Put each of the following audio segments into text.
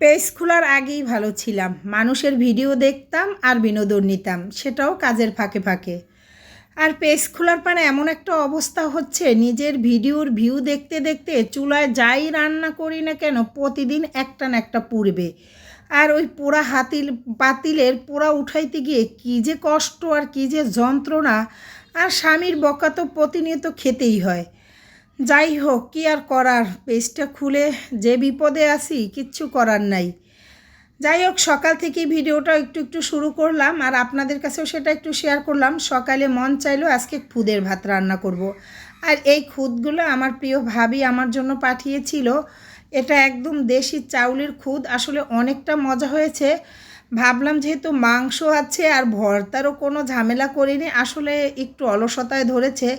Page খোলার আগেই ভালো ছিলাম। মানুষের ভিডিও দেখতাম আর বিনোদন নিতাম, সেটাও কাজের ফাঁকে ফাঁকে। আর পেজ খোলার পরে এমন একটা অবস্থা হচ্ছে, নিজের ভিডিওর ভিউ দেখতে দেখতে চুলায় যাই রান্না করি না কেন প্রতিদিন একটা না একটা পুড়বে। আর ওই পোড়া হাতিল পাতিলের পোড়া উঠাইতে গিয়ে কী যে কষ্ট আর কী যে যন্ত্রণা। আর স্বামীর বকা তো প্রতিনিয়ত খেতেই হয়। যাই হোক, কি আর করার? পেজটা খুলে যে বিপদে আছি, কিচ্ছু করার নাই। যাই হোক, সকাল থেকেই ভিডিওটা একটু একটু শুরু করলাম আর আপনাদের কাছেও সেটা একটু শেয়ার করলাম। সকালে মন চাইলো আজকে খুদের ভাত রান্না করব। আর এই খুদগুলো আমার প্রিয় ভাবি আমার জন্য পাঠিয়েছিল। এটা একদম দেশি চাউলের খুদ, আসলে অনেকটা মজা হয়েছে। ভাবলাম যেহেতু মাংস আছে আর ভর্তারও কোনো ঝামেলা করিনি, আসলে একটু অলসতায় ধরেছে।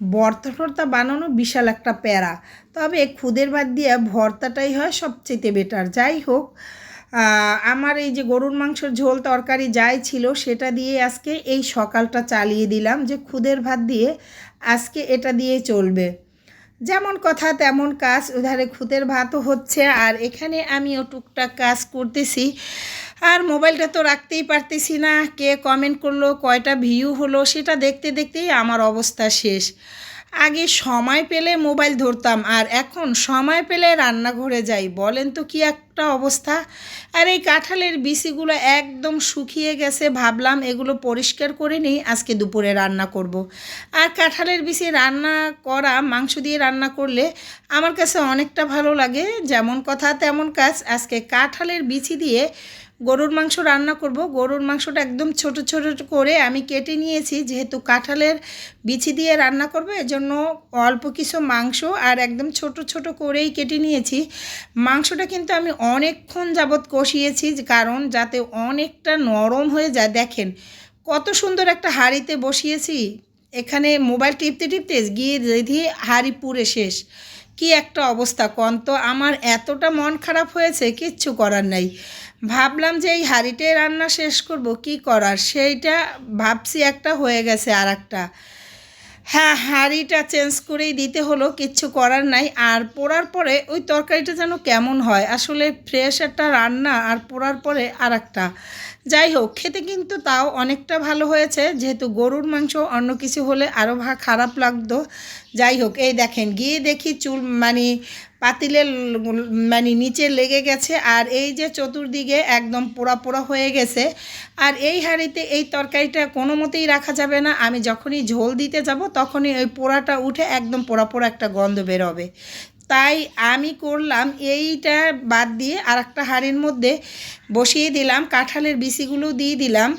ভর্তা বানানো বিশাল একটা প্যারা। তবে খুদের বাদ দিয়ে ভর্তাটাই হয় সবচেয়ে বেটার যাই হোক আমার এই যে গরুর মাংসের ঝোল তরকারি যাই ছিল সেটা দিয়ে আজকে এই সকালটা চালিয়ে দিলাম যে খুদের ভাত দিয়ে আজকে এটা দিয়ে চলবে। যেমন কথা, তেমন কাজ। উধারে খুদের ভাতও হচ্ছে। আর এখানে আমিও টুকটাক কাজ করতেছি। আর মোবাইলটা তো রাখতেই পারতেছি না। কে কমেন্ট করল, কয়টা ভিউ হলো, সেটা দেখতে দেখতেই আমার অবস্থা শেষ। আগে সময় পেলে মোবাইল ধরতাম আর এখন সময় পেলে রান্নাঘরে যাই। বলেন তো কি একটা অবস্থা? আর এই কাঁঠালের বিচিগুলো একদম শুকিয়ে গেছে, ভাবলাম এগুলো পরিষ্কার করে নিই, আজকে দুপুরে রান্না করব। আর কাঁঠালের বিচি রান্না করা, মাংস দিয়ে রান্না করলে আমার কাছে অনেকটা ভালো লাগে। যেমন কথা, তেমন কাজ। আজকে কাঁঠালের বিচি দিয়ে গরুর মাংস রান্না করব। গরুর মাংসটা একদম ছোট ছোট করে আমি কেটে নিয়েছি। যেহেতু কাঁঠালের বিছি দিয়ে রান্না করব, এজন্য অল্প কিছু মাংস আর একদম ছোট ছোট করেই কেটে নিয়েছি। মাংসটা কিন্তু আমি অনেকক্ষণ যাবৎ কষিয়েছি, কারণ যাতে অনেকটা নরম হয়ে যায়। দেখেন কত সুন্দর একটা হাঁড়িতে বসিয়েছি। এখানে মোবাইল টিপতে টিপতে গিয়ে দেখি হাঁড়ি পুড়ে শেষ। কি একটা অবস্থা, কন তো আমার এতটা মন খারাপ হয়েছে, কিচ্ছু করার নাই। ভাবলাম যে এই হাঁড়িটাই রান্না শেষ করব, কি করার? সেইটা ভাবছি একটা হয়ে গেছে আর একটা হ্যাঁ হাঁড়িটা চেঞ্জ করেই দিতে হলো, কিচ্ছু করার নাই। আর পোড়ার পরে ওই তরকারিটা যেন কেমন হয়। আসলে ফ্রেশ একটা রান্না, আর পোড়ার পরে আর একটা যাই হোক খেতে কিন্তু তাও অনেকটা ভালো হয়েছে। যেহেতু গরুর মাংস অন্য কিছু হলে আরও ভা খারাপ লাগতো। যাই হোক এই দেখেন, গিয়ে দেখি চুল মানে পাতিলের মানে নিচে লেগে গেছে। আর এই যে চতুর্দিকে একদম পোড়া পোড়া হয়ে গেছে। আর এই হাঁড়িতে এই তরকারিটা কোনো মতেই রাখা যাবে না। আমি যখনই ঝোল দিতে যাব, তখনই ওই পোড়াটা উঠে একদম পোড়া পোড়া একটা গন্ধ বেরোবে। তাই আমি করলাম এইটা বাদ দিয়ে আর একটা হাঁড়ির মধ্যে বসিয়ে দিলাম, কাঁঠালের বিচিগুলো দিয়ে দিলাম।